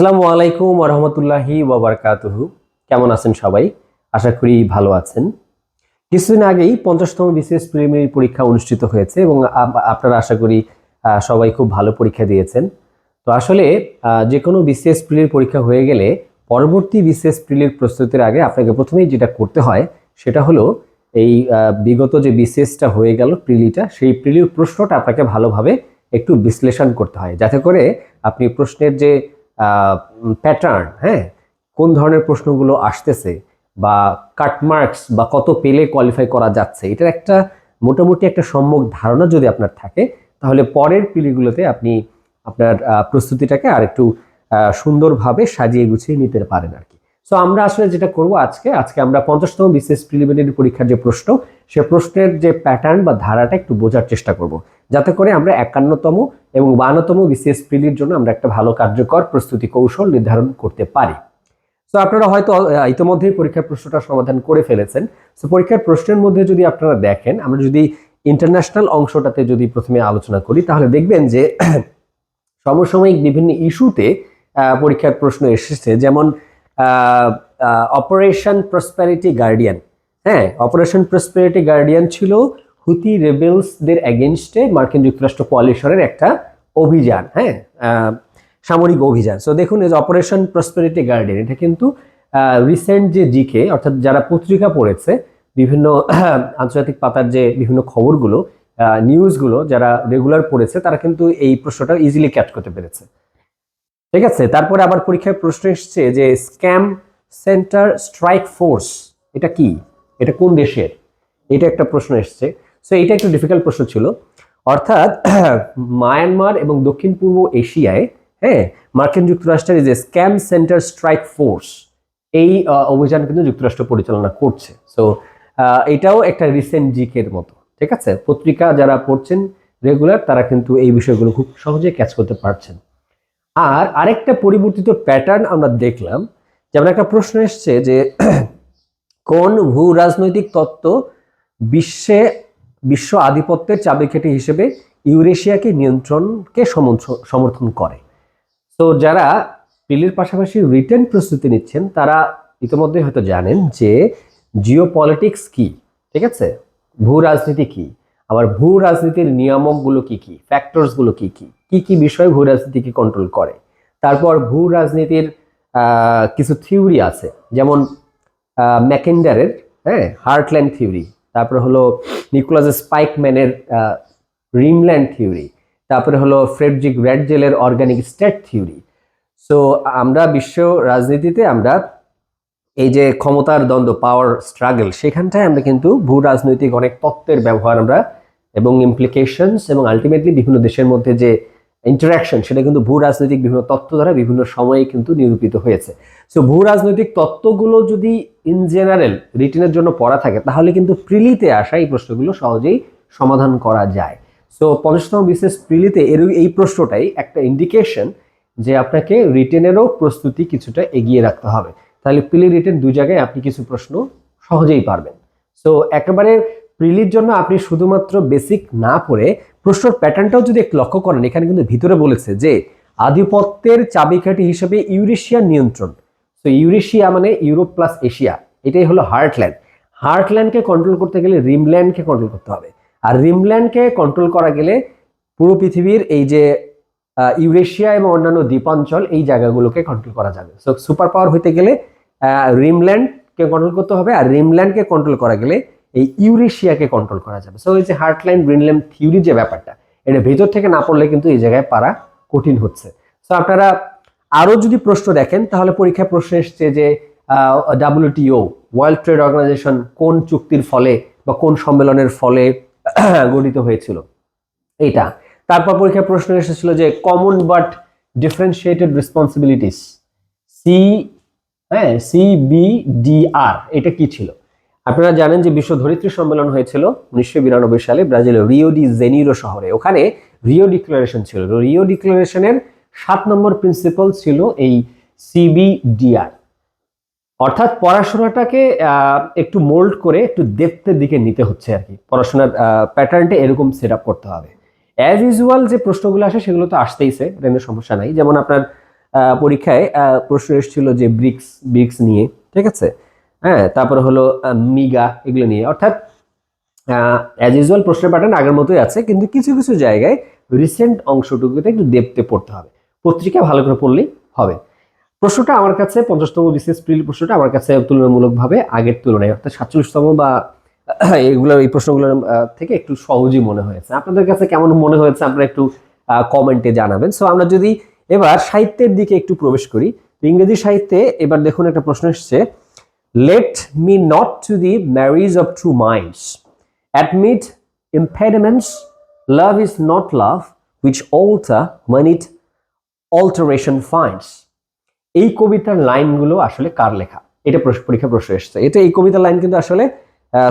আসসালামু আলাইকুম রহমতুল্লাহি ওবরকাতুহু কেমন আছেন সবাই? আশা করি ভালো আছেন। কিছুদিন আগেই পঞ্চাশতম বিসিএস প্রিলিমিনারি পরীক্ষা অনুষ্ঠিত হয়েছে এবং আপনারা আশা করি সবাই খুব ভালো পরীক্ষা দিয়েছেন। তো আসলে যে কোনো বিসিএস প্রিলির পরীক্ষা হয়ে গেলে পরবর্তী বিসিএস প্রিলির প্রস্তুতির আগে আপনাকে প্রথমেই যেটা করতে হয়, সেটা হলো এই বিগত যে বিসিএসটা হয়ে গেল প্রিলিটা, সেই প্রিলির প্রশ্নটা আপনাকে ভালোভাবে একটু বিশ্লেষণ করতে হয়। যাতে করে আপনি প্রশ্নের যে প্যাটার্ন হ্যাঁ? কোন ধরনের প্রশ্নগুলো আসতেছে বা কাটমার্কস বা কত পেলে কোয়ালিফাই করা যাচ্ছে, এটার একটা মোটামুটি একটা সম্যক ধারণা যদি আপনার থাকে, তাহলে পরের পিলিগুলোতে আপনি আপনার প্রস্তুতিটাকে আর একটু সুন্দরভাবে সাজিয়ে গুছিয়ে নিতে পারেন আর কি। সো আমরা আসলে যেটা করব আজকে আজকে আমরা পঞ্চাশতম বিশেষ প্রিলিমিনারি পরীক্ষার যে প্রশ্ন, সে প্রশ্নের যে প্যাটার্ন বা ধারাটা একটু বোঝার চেষ্টা করব। যাতে করে আমরা একান্নতম এবং বান্নতম বিসিএস প্রিলির জন্য আমরা একটা ভালো কার্যকর প্রস্তুতি কৌশল নির্ধারণ করতে পারি। সো আপনারা হয়তো ইতিমধ্যেই পরীক্ষার প্রশ্নটা সমাধান করে ফেলেছেন। তো পরীক্ষার প্রশ্নের মধ্যে যদি আপনারা দেখেন, আমরা যদি ইন্টারন্যাশনাল অংশটাতে যদি প্রথমে আলোচনা করি, তাহলে দেখবেন যে সমসাময়িক বিভিন্ন ইস্যুতে পরীক্ষার প্রশ্ন এসেছে। যেমন অপারেশন প্রসপ্যারিটি গার্ডিয়ান হ্যাঁ অপারেশন প্রসপ্যারিটি গার্ডিয়ান ছিল হুতি রেবেলসদের এগেনস্টে মার্কিন যুক্তরাষ্ট্র কোয়ালিশনের একটা অভিযান। হ্যাঁ সামরিক অভিযান। সো দেখুন, এই অপারেশন প্রসপেরিটি গার্ডেন এটা কিন্তু রিসেন্ট যে জিকে অর্থাৎ যারা পত্রিকা পড়েছে, বিভিন্ন আন্তর্জাতিক পাতার যে বিভিন্ন খবরগুলো নিউজগুলো যারা রেগুলার পড়েছে, তারা কিন্তু এই প্রশ্নটা ইজিলি ক্যাচ করতে পেরেছে। ঠিক আছে, তারপরে আবার পরীক্ষায় প্রশ্ন এসছে যে স্ক্যাম সেন্টার স্ট্রাইক ফোর্স, এটা কি? এটা কোন দেশের? এটা একটা প্রশ্ন এসছে। সো এটা একটু ডিফিকাল্ট প্রশ্ন ছিল। অর্থাৎ মায়ানমার এবং দক্ষিণ পূর্ব এশিয়ায় হ্যাঁ মার্কিন যুক্তরাষ্ট্রের যে স্ক্যাম সেন্টার স্ট্রাইক ফোর্স, এই অভিযান কিন্তু যুক্তরাষ্ট্র পরিচালনা করছে। সো এটাও একটা রিসেন্ট জিকের মতো, ঠিক আছে? পত্রিকা যারা পড়ছেন রেগুলার তারা কিন্তু এই বিষয়গুলো খুব সহজে ক্যাচ করতে পারছেন। আর আরেকটা পরিবর্তিত প্যাটার্ন আমরা দেখলাম, যেমন একটা প্রশ্ন এসছে যে কোন ভূ রাজনৈতিক তত্ত্ব বিশ্বে, বিশ্ব আধিপত্যের চাবিকাঠি হিসেবে ইউরেশিয়াকে নিয়ন্ত্রণকে সমর্থন করে? তো যারা পিলির পাশাপাশি রিটেন প্রস্তুতি নিচ্ছেন, তারা ইতিমধ্যে হয়তো জানেন যে জিও পলিটিক্স কি, ঠিক আছে? ভূ রাজনীতি কি? আবার ভূ রাজনীতির নিয়ামকগুলো কি কি? ফ্যাক্টরসগুলো কি কি? কি কি বিষয় ভূ রাজনীতিকে কন্ট্রোল করে? তারপর ভূ রাজনীতির কিছু থিওরি আছে। যেমন ম্যাকেন্ডারের হ্যাঁ হার্টল্যান্ড থিওরি তারপরে হলো নিকোলাস স্পাইকম্যানের রিমল্যান্ড থিওরি তারপরে হলো ফ্রেডরিক র্যাডজেলের অর্গানিক স্টেট থিওরি সো আমরা বিশ্ব রাজনীতিতে আমরা এই যে ক্ষমতার দ্বন্দ্ব পাওয়ার স্ট্রাগল সেখানটায় আমরা কিন্তু ভূ রাজনৈতিক অনেক তত্ত্বের ব্যবহার আমরা এবং ইমপ্লিকেশনস এবং আলটিমেটলি বিভিন্ন দেশের মধ্যে যে ইন্টারাকশন সেটা কিন্তু ভূ রাজনৈতিক বিভিন্ন তত্ত্ব দ্বারা বিভিন্ন সময়ে কিন্তু নিরূপিত হয়েছে। সো ভূ রাজনৈতিক তত্ত্বগুলো যদি ইন জেনারেল রিটেনের জন্য পড়া থাকে, তাহলে কিন্তু প্রিলিতে আসা এই প্রশ্নগুলো সহজেই সমাধান করা যায়। সো পঞ্চাশতম বিশেষ প্রিলিতে এর এই প্রশ্নটাই একটা ইন্ডিকেশন যে আপনাকে রিটেনেরও প্রস্তুতি কিছুটা এগিয়ে রাখতে হবে। তাহলে প্রিলি রিটেন দুই জায়গায় আপনি কিছু প্রশ্ন সহজেই পারবেন। সো একেবারে প্রিলির জন্য আপনি শুধুমাত্র বেসিক না পড়ে প্রশ্নের প্যাটার্নটাও যদি একটু লক্ষ্য করেন, এখানে কিন্তু ভিতরে বলেছে যে আধিপত্যের চাবিকাঠি হিসেবে ইউরেশিয়ার নিয়ন্ত্রণ। তো ইউরেশিয়া মানে ইউরোপ প্লাস এশিয়া, এটাই হলো হার্টল্যান্ড হার্টল্যান্ডকে কন্ট্রোল করতে গেলে রিমল্যান্ডকে কন্ট্রোল করতে হবে। আর রিমল্যান্ডকে কন্ট্রোল করা গেলে পুরো পৃথিবীর এই যে ইউরেশিয়া এবং অন্যান্য দ্বীপাঞ্চল এই জায়গাগুলোকে কন্ট্রোল করা যাবে। সো সুপার পাওয়ার হইতে গেলে রিমল্যান্ডকে কন্ট্রোল করতে হবে। আর রিমল্যান্ডকে কন্ট্রোল করা গেলে এই ইউরেশিয়াকে কন্ট্রোল করা যাবে। সো এই যে হার্টলাইন গ্রিনল্যান্ড থিওরি যে ব্যাপারটা, এটা ভেতর থেকে না পড়লে কিন্তু এই জায়গায় পারা কঠিন হচ্ছে। সো আপনারা আরও যদি প্রশ্ন দেখেন, তাহলে পরীক্ষায় প্রশ্ন এসছে যে ডাব্লিউটিও ওয়ার্ল্ড ট্রেড অর্গানাইজেশন কোন চুক্তির ফলে বা কোন সম্মেলনের ফলে গঠিত হয়েছিল? এইটা। তারপর পরীক্ষায় প্রশ্ন এসেছিল যে common but differentiated responsibilities C হ্যাঁ সিবিডিআর এটা কি ছিল? আপনারা জানেন যে বিশ্ব ধরিত্রী সম্মেলন হয়েছিল উনিশশো বিরানব্বই সালে ব্রাজিলের রিও ডি জেনিরো শহরে। ওখানে রিও ডিক্লারেশন ছিল। রিও ডিক্লারেশনের সাত নম্বর প্রিন্সিপাল ছিল এই সিবিডিআর অর্থাৎ পড়াশোনাটাকে একটু মোল্ড করে একটু ডেপথের দিকে নিতে হচ্ছে আর কি। পড়াশোনার প্যাটার্নটা এরকম সেট আপ করতে হবে। অ্যাজ ইউজুয়াল যে প্রশ্নগুলো আসে সেগুলো তো আসতেইছে এটা নিয়ে সমস্যা নাই। যেমন আপনার পরীক্ষায় প্রশ্ন এসেছিল যে ব্রিক্স ব্রিক্স নিয়ে, ঠিক আছে? হ্যাঁ তারপরে হলো মিগা এগুলো নিয়ে। অর্থাৎ অ্যাজ ইউজুয়াল প্রশ্নের প্যাটার্ন আগের মতোই আছে, কিন্তু কিছু কিছু জায়গায় রিসেন্ট অংশটুকুতে একটু দেখতে পড়তে হবে। পত্রিকা ভালো করে পড়লেই হবে। প্রশ্নটা আমার কাছে, পঞ্চাশতম বিসিএস প্রিল প্রশ্নটা আমার কাছে তুলনামূলকভাবে আগের তুলনায়, অর্থাৎ সাতচল্লিশতম বা, এগুলো, এই প্রশ্নগুলোর থেকে একটু সহজই মনে হয়েছে। আপনাদের কাছে কেমন মনে হয়েছে আপনারা একটু কমেন্টে জানাবেন। সো আমরা যদি এবার সাহিত্যের দিকে একটু প্রবেশ করি ইংরেজি সাহিত্যে এবার দেখুন একটা প্রশ্ন এসছে let me not to the marriage of two minds admit impediments. Love is not love, which alter when it alteration finds. এই কবিতার লাইনগুলো আসলে কার লেখা? এটা পরীক্ষা প্রশ্ন এসেছে। এটা এই কবিতার লাইন কিন্তু আসলে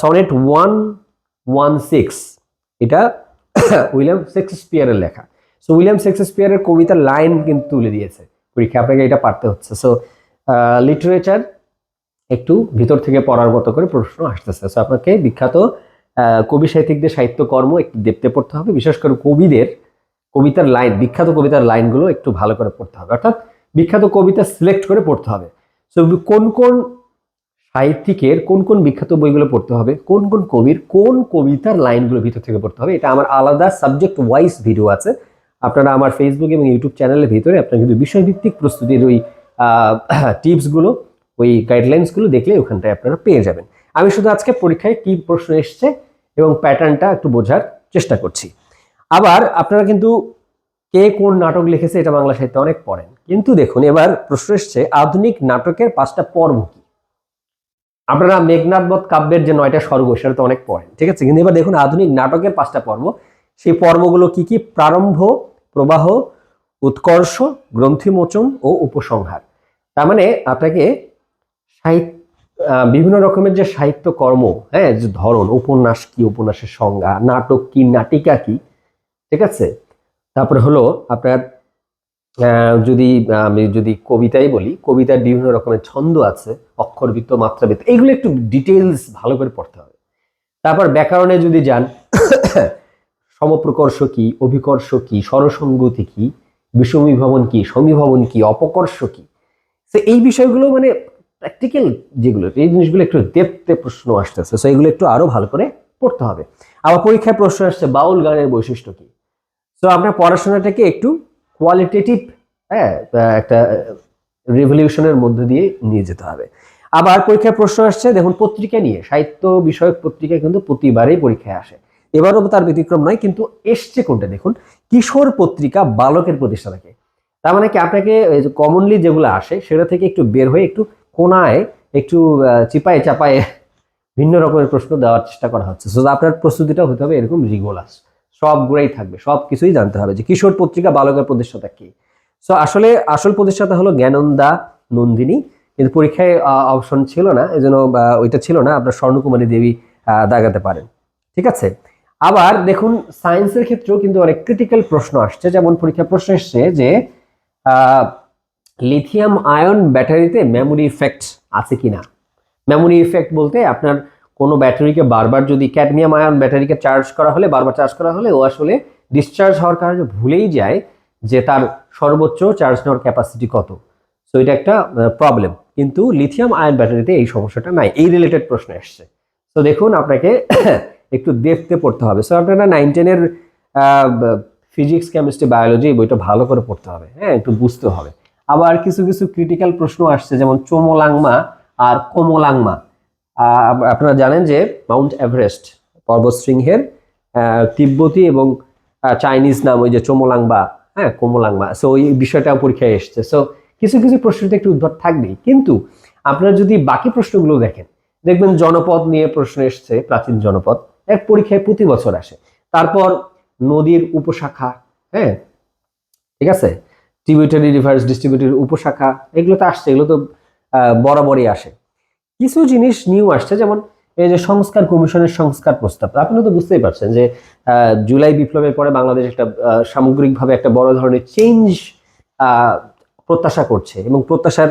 সনেট ওয়ান ওয়ান সিক্স। এটা উইলিয়াম শেক্সপিয়ারের লেখা। সো উইলিয়াম শেক্সপিয়ারের কবিতার লাইন কিন্তু তুলে দিয়েছে। পরীক্ষা আপনাকে এটা পারতে হচ্ছে। সো লিটারেচার একটু ভিতর থেকে পড়ার মতো করে প্রশ্ন আসতেছে। সো আপনাকে বিখ্যাত কবি সাহিত্যিকদের সাহিত্যকর্ম একটু দেখতে পড়তে হবে। বিশেষ করে কবিদের, কবিতার লাইন বিখ্যাত কবিতার লাইনগুলো একটু ভালো করে পড়তে হবে। অর্থাৎ বিখ্যাত কবিতা সিলেক্ট করে পড়তে হবে। সো কোন কোন সাহিত্যিকের কোন কোন বিখ্যাত বইগুলো পড়তে হবে? কোন কোন কবির কোন কবিতার লাইনগুলো ভিতর থেকে পড়তে হবে? এটা আমার আলাদা সাবজেক্ট ওয়াইজ ভিডিও আছে। আপনারা আমার ফেসবুক এবং ইউটিউব চ্যানেলের ভিতরে আপনারা কিন্তু বিষয়ভিত্তিক প্রস্তুতির ওই টিপসগুলো ওই গাইডলাইন্সগুলো দেখলে ওখানটায় আপনারা পেয়ে যাবেন। আমি শুধু আজকে পরীক্ষায় কি প্রশ্ন এসছে এবং প্যাটার্নটা একটু বোঝার চেষ্টা করছি। আবার আপনারা কিন্তু কে কোন নাটক লিখেছে এটা বাংলা সাহিত্যে অনেক পড়েন। কিন্তু দেখুন, এবার প্রশ্ন এসছে, আধুনিক নাটকের পাঁচটা পর্ব কি? আপনারা মেঘনাথবধ কাব্যের যে নয়টা স্বর্গ, সেটা তো অনেক পড়েন, ঠিক আছে? কিন্তু এবার দেখুন, আধুনিক নাটকের পাঁচটা পর্ব। সেই পর্বগুলো কি কি? প্রারম্ভ, প্রবাহ, উৎকর্ষ, গ্রন্থিমোচন ও উপসংহার। তার মানে আপনাকে সাহিত্য বিভিন্ন রকমের যে সাহিত্য কর্ম হ্যাঁ যে ধরন, উপন্যাস কি, উপন্যাসের সংজ্ঞা, নাটক কি, নাটিকা কি, ঠিক আছে? তারপরে হলো আপনার যদি আমি যদি কবিতাই বলি, কবিতার বিভিন্ন রকমের ছন্দ আছে, অক্ষরবৃত্ত, মাত্রাবৃত্ত, এইগুলো একটু ডিটেলস ভালো করে পড়তে হবে। তারপর ব্যাকরণে যদি যান, সমপ্রকর্ষ কি, অভিকর্ষ কি, স্বরসঙ্গতি কি, বিষমীভবন কি, সমীভবন কি, অপকর্ষ কি, তো এই বিষয়গুলো মানে প্র্যাকটিক্যাল যেগুলো, এই জিনিসগুলো একটু দেখতে প্রশ্ন আসতেছে সো এগুলো একটু আরও ভালো করে পড়তে হবে। আবার পরীক্ষায় প্রশ্ন আসছে, বাউল গানের বৈশিষ্ট্য কি? সো আপনার পড়াশোনাটাকে একটু কোয়ালিটেটিভ হ্যাঁ একটা রেভলিউশনের মধ্যে দিয়ে নিয়ে যেতে হবে। আবার পরীক্ষায় প্রশ্ন আসছে, দেখুন পত্রিকা নিয়ে, সাহিত্য বিষয়ক পত্রিকা কিন্তু প্রতিবারই পরীক্ষায় আসে। এবারও তার ব্যতিক্রম নয়, কিন্তু এসছে কোনটা দেখুন? কিশোর পত্রিকা বালকের প্রতিষ্ঠাতাকে তার মানে কি আপনাকে কমনলি যেগুলো আসে সেটা থেকে একটু বের হয়ে একটু কোনায় একটু চিপায়ে চাপায়ে ভিন্ন রকমের প্রশ্ন দেওয়ার চেষ্টা করা হচ্ছে। সো আপনার প্রস্তুতিটা হতে হবে এরকম রিগোলাস সবগুলোই থাকবে সব কিছুই জানতে হবে যে কিশোর পত্রিকা বালকের প্রতিষ্ঠাতা কি। সো আসলে আসল প্রতিষ্ঠাতা হলো জ্ঞানন্দা নন্দিনী। কিন্তু পরীক্ষায় অপশন ছিল না এই জন্য ওইটা ছিল না, আপনার স্বর্ণকুমারী দেবী দাগাতে পারেন। ঠিক আছে? আবার দেখুন সায়েন্সের ক্ষেত্রেও কিন্তু অনেক ক্রিটিক্যাল প্রশ্ন আসছে। যেমন পরীক্ষা প্রশ্ন এসছে যে লিথিয়াম আয়ন ব্যাটারিতে মেমোরি ইফেক্ট আছে কিনা? মেমোরি ইফেক্ট বলতে আপনার কোনো ব্যাটারিকে বারবার যদি ক্যাডমিয়াম আয়ন ব্যাটারিকে চার্জ করা হলে, বারবার চার্জ করা হলে, ও আসলে ডিসচার্জ হওয়ার কারণে ভুলেই যায় যে তার সর্বোচ্চ চার্জ নেওয়ার ক্যাপাসিটি কত। সো এটা একটা প্রবলেম কিন্তু লিথিয়াম আয়ন ব্যাটারিতে এই সমস্যাটা নাই। এই রিলেটেড প্রশ্ন এসছে। তো দেখুন আপনাকে একটু দেখতে পড়তে হবে। সো আপনারা নাইন টেনের ফিজিক্স কেমিস্ট্রি বায়োলজি বইটা ভালো করে পড়তে হবে। হ্যাঁ একটু বুঝতে হবে। আবার কিছু কিছু ক্রিটিক্যাল প্রশ্ন আসছে, যেমন চোমলাংমা আর কোমলাংমা। আপনারা জানেন যে মাউন্ট এভারেস্ট পর্বতশৃঙ্গের তিব্বতী এবং চাইনিজ নাম ওই যে চোমলাংবা হ্যাঁ কোমলাংমা। সো ওই বিষয়টা পরীক্ষায় এসছে। সো কিছু কিছু প্রশ্নতে একটু উদ্ভট থাকবেই। কিন্তু আপনারা যদি বাকি প্রশ্নগুলো দেখেন, দেখবেন জনপদ নিয়ে প্রশ্ন এসছে, প্রাচীন জনপদ। এক পরীক্ষায় প্রতি বছর আসে। তারপর নদীর উপশাখা হ্যাঁ ঠিক আছে? ট্রিবিউটারি রিভার্স ডিস্ট্রিবিউটারি উপশাখা, এগুলো তো আসছে, এগুলো তো বরাবরই আসে। কিছু জিনিস নিউ আসছে, যেমন এই যে সংস্কার কমিশনের সংস্কার প্রস্তাব। আপনি তো বুঝতেই পারছেন যে জুলাই বিপ্লবের পরে বাংলাদেশ একটা সামগ্রিকভাবে একটা বড় ধরনের চেঞ্জ প্রত্যাশা করছে এবং প্রত্যাশার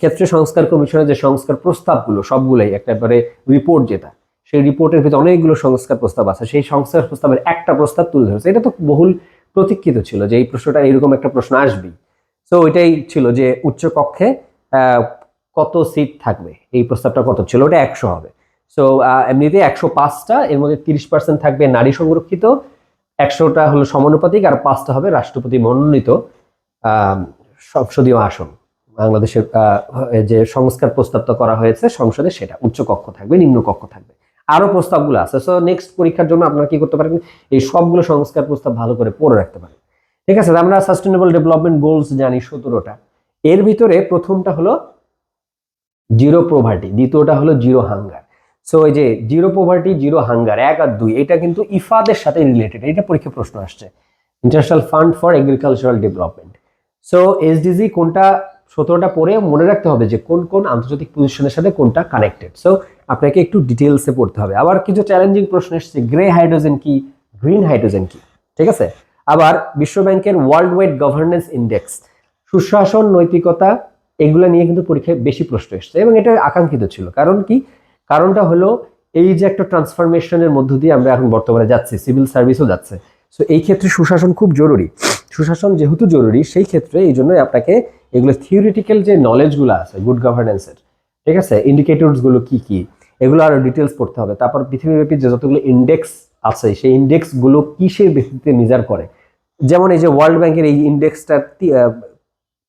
ক্ষেত্রে সংস্কার কমিশনের যে সংস্কার প্রস্তাবগুলো, সবগুলোই একেবারে রিপোর্ট যেটা, সেই রিপোর্টের ভিতরে অনেকগুলো সংস্কার প্রস্তাব আছে। সেই সংস্কার প্রস্তাবের একটা প্রস্তাব তুলে ধরেছে। এটা তো বহুল প্রতীক্ষিত ছিল যে এই প্রশ্নটা এরকম একটা প্রশ্ন আসবেই। সো ওইটাই ছিল যে উচ্চ কক্ষে আহ, কত সিট থাকবে? এই প্রস্তাবটা কত ছিল? ওটা একশো হবে। সো এমনিতে একশো পাঁচটা এর মধ্যে তিরিশ পার্সেন্ট থাকবে নারী সংরক্ষিত একশোটা হলো সমানুপাতিক আর পাঁচটা হবে রাষ্ট্রপতি মনোনীত সংসদীয় আসন। বাংলাদেশের যে সংস্কার প্রস্তাবটা করা হয়েছে সংসদে সেটা উচ্চ কক্ষ থাকবে নিম্ন কক্ষ থাকবে। আরও প্রস্তাবগুলো আছে। সো নেক্সট পরীক্ষার জন্য আপনারা কি করতে পারেন? এই সবগুলো সংস্কার প্রস্তাব ভালো করে পড়ে রাখতে পারেন। ঠিক আছে, আমরা সাস্টেনেবল ডেভেলপমেন্ট গোলস জানি সতেরোটা। এর ভিতরে প্রথমটা হলো জিরো প্রভার্টি দ্বিতীয়টা হলো জিরো হাঙ্গার সো এই যে জিরো প্রভার্টি জিরো হাঙ্গার এক আর দুই, এটা কিন্তু ইফাদের সাথে রিলেটেড এটা পরীক্ষা প্রশ্ন আসছে। International fund for agricultural development so SDG কোনটা সতেরোটা পড়ে মনে রাখতে হবে যে কোন কোন আন্তর্জাতিক পজিশনের সাথে কোনটা কানেক্টেড সো আপনাকে একটু ডিটেলসে পড়তে হবে। আবার কিছু চ্যালেঞ্জিং প্রশ্ন এসছে গ্রে হাইড্রোজেন কি গ্রিন হাইড্রোজেন কি? ঠিক আছে? আবার বিশ্ব ব্যাংকের ওয়ার্ল্ড ওয়াইড গভর্নেন্স ইন্ডেক্স সুশাসন, নৈতিকতা, এগুলো নিয়ে কিন্তু পরীক্ষায় বেশি প্রশ্ন এসছে এবং এটা আকাঙ্ক্ষিত ছিল। কারণ কি? কারণটা হলো এই যে একটা ট্রান্সফরমেশনের মধ্য দিয়ে আমরা এখন বর্তমানে যাচ্ছি সিভিল সার্ভিসও যাচ্ছে। সো এই ক্ষেত্রে সুশাসন খুব জরুরি। সুশাসন যেহেতু জরুরি, সেই ক্ষেত্রে এই জন্যই আপনাকে এগুলো থিওরিটিক্যাল যে নলেজগুলো আছে গুড গভর্নেন্সের ঠিক আছে? ইন্ডিকেটরসগুলো কি কি? এগুলো আরও ডিটেলস পড়তে হবে। তারপর পৃথিবীব্যাপী যে যতগুলো ইন্ডেক্স আছে, সেই ইন্ডেক্সগুলো কিসের ভিত্তিতে মেজার করে? যেমন এই যে ওয়ার্ল্ড ব্যাংকের এই ইন্ডেক্সটা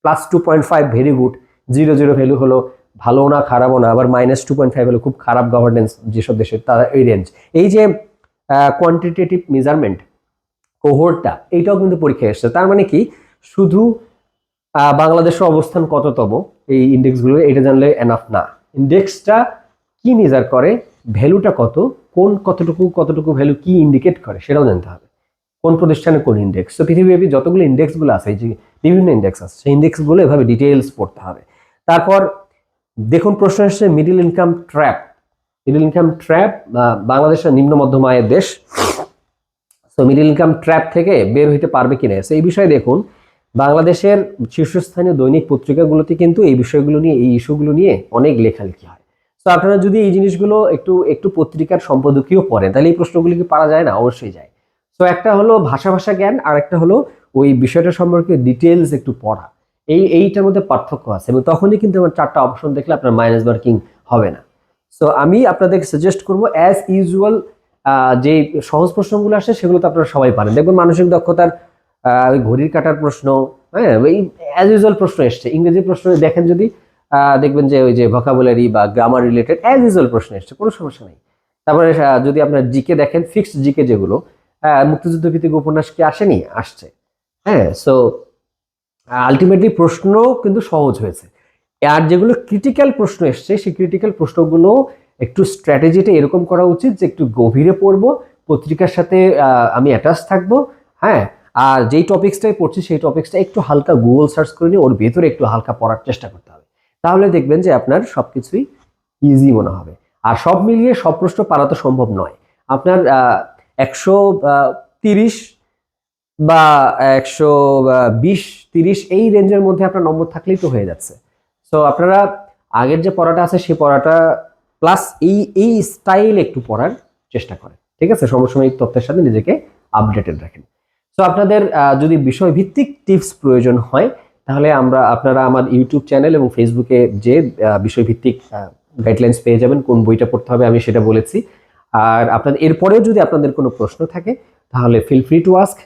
plus two point five very good zero zero value হলো ভালো না, খারাপও না, আবার মাইনাস টু পয়েন্ট ফাইভ হলো খুব খারাপ গভর্নেন্স যেসব দেশের, তারা এই রেঞ্জ এই যে কোয়ান্টিটেটিভ মেজারমেন্ট কোহোরটা এইটাও কিন্তু পরীক্ষায় এসছে। তার মানে কি? শুধু বাংলাদেশের অবস্থান কততম এই ইন্ডেক্সগুলো, এটা জানলে এনাফ না। ইন্ডেক্সটা কি মেজার করে? ভ্যালুটা কত? কোন কতটুকু কতটুকু ভ্যালু কি ইন্ডিকেট করে? সেটাও জানতে হবে। কোন প্রতিষ্ঠানে কোন ইন্ডেক্স তো পৃথিবীব্যাপী যতগুলো ইন্ডেক্সগুলো আছে যে বিভিন্ন ইন্ডেক্স আছে, সেই ইন্ডেক্সগুলো এভাবে ডিটেলস পড়তে হবে। তারপর, দেখুন, প্রশ্ন এসছে middle income trap middle income trap বাংলাদেশের নিম্ন মধ্যম আয়ের দেশ। তো মিডিল ইনকাম ট্র্যাপ থেকে বের হইতে পারবে কিনা? So, এই বিষয়ে দেখুন বাংলাদেশের শীর্ষস্থানীয় দৈনিক পত্রিকাগুলোতে কিন্তু এই বিষয়গুলো নিয়ে এই ইস্যুগুলো নিয়ে অনেক লেখালেখি হয়। তো আপনারা যদি এই জিনিসগুলো একটু একটু পত্রিকার সম্পাদকীয় পড়েন তাহলে এই প্রশ্নগুলি কি পারা যায় না? অবশ্যই যায়। তো একটা হলো ভাষা ভাষা জ্ঞান আর একটা হলো ওই বিষয়টা সম্পর্কে ডিটেলস একটু পড়া। এই এইটার মধ্যে পার্থক্য আছে এবং তখনই কিন্তু আমার চারটা অপশন দেখলে আপনার মাইনাস মার্কিং হবে না। সো আমি আপনাদেরকে সাজেস্ট করব অ্যাজ ইউজুয়াল যে সহজ প্রশ্নগুলো আসে সেগুলো তো আপনারা সবাই পারেন। দেখবেন মানসিক দক্ষতার ওই ঘড়ির কাটার প্রশ্ন হ্যাঁ এই অ্যাজ ইউজুয়াল প্রশ্ন এসছে। ইংরেজি প্রশ্ন দেখেন যদি দেখবেন যে ওই যে ভোকাবুলারি বা গ্রামার রিলেটেড অ্যাজ ইউজুয়াল প্রশ্ন এসছে, কোনো সমস্যা নেই। তারপরে যদি আপনার জিকে দেখেন ফিক্সড জিকে যেগুলো মুক্তিযুদ্ধ ভিত্তিক উপন্যাস কি আসেনি? আসছে। হ্যাঁ সো আলটিমেটলি প্রশ্ন কিন্তু সহজ হয়েছে। আর যেগুলো ক্রিটিক্যাল প্রশ্ন এসছে, সেই ক্রিটিক্যাল প্রশ্নগুলো একটু স্ট্র্যাটেজিটা এরকম করা উচিত যে একটু গভীরে পড়ব, পত্রিকার সাথে আমি অ্যাটাচ থাকব হ্যাঁ? আর যেই টপিক্সটাই পড়ছি, সেই টপিক্সটা একটু হালকা গুগল সার্চ করে নিয়ে ওর ভেতরে একটু হালকা পড়ার চেষ্টা করতে হবে। তাহলে দেখবেন যে আপনার সব কিছুই ইজি মনে হবে। আর সব মিলিয়ে সব প্রশ্ন পারা তো সম্ভব নয়। আপনার একশো তিরিশ বা একশো বিশ, তিরিশ এই রেঞ্জের মধ্যে আপনার নম্বর থাকলেই তো হয়ে যাচ্ছে। সো আপনারা আগের যে পড়াটা আছে, সেই পড়াটা প্লাস এই এই স্টাইল একটু পড়ার চেষ্টা করেন, ঠিক আছে? সমসাময়িক তথ্যের সাথে নিজেকে আপডেটেড রাখেন। সো আপনাদের যদি বিষয়ভিত্তিক টিপস প্রয়োজন হয়, তাহলে আমরা, আপনারা আমার ইউটিউব চ্যানেল এবং ফেসবুকে যে বিষয়ভিত্তিক গাইডলাইন্স পেয়ে যাবেন, কোন বইটা পড়তে হবে আমি সেটা বলেছি। আর আপনাদের, এরপরেও যদি আপনাদের কোনো প্রশ্ন থাকে, তাহলে ফিল ফ্রি টু আস্ক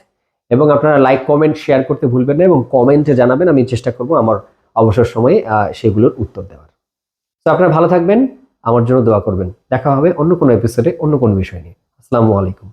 এবং আপনারা লাইক কমেন্ট শেয়ার করতে ভুলবেন না এবং কমেন্টে জানাবেন, আমি চেষ্টা করব আমার অবসর সময়ে সেগুলোর উত্তর দেওয়ার। তো আপনারা ভালো থাকবেন। আমার জন্য দোয়া করবেন। দেখা হবে অন্য কোনো এপিসোডে অন্য কোনো বিষয় নিয়ে। আসসালামু আলাইকুম।